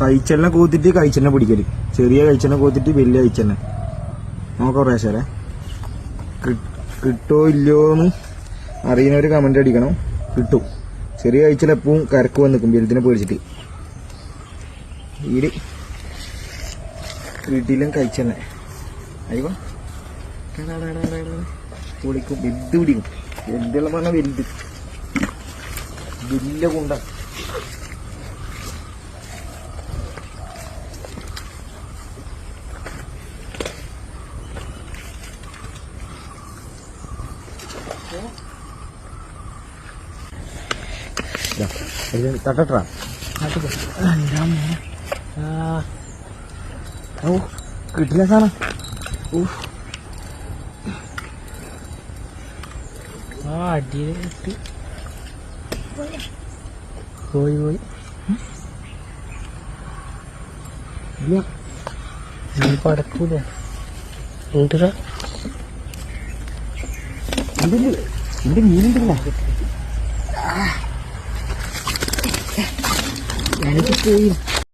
കഴിച്ചെണ്ണ കൂത്തിട്ട് കഴിച്ചെണ്ണ പിടിക്കൽ. ചെറിയ കഴിച്ചെണ്ണ കൂത്തിട്ട് വലിയ കഴിച്ചെണ്ണ നോക്കാം പ്രേശരെ കിട്ടോ ഇല്ലയോ എന്ന് അറിയുന്നവർ കമന്റ് അടിക്കണം. കിട്ടും. ചെറിയ കഴിച്ചാൽ എപ്പോഴും കരക്ക് വന്ന് നിൽക്കും വലുതിനെ പേടിച്ചിട്ട്. ഈട് കിട്ടിയിലും കഴിച്ചെണ്ണ അയ്യോ. പൊളിക്കും വലുത് പിടിക്കും. വലുതെല്ലാം പറഞ്ഞാൽ വലുത് വലിയ കുണ്ട തട്ടട്ടാ. ഓ കിട്ടില്ല സാധനം. ഓ ആ അടിയിലിട്ട്. പോയി പോയി. ഇല്ല. നീ പടക്കൂല ഇതിൽ എന്റെ മീനുണ്ടല്ല പോയി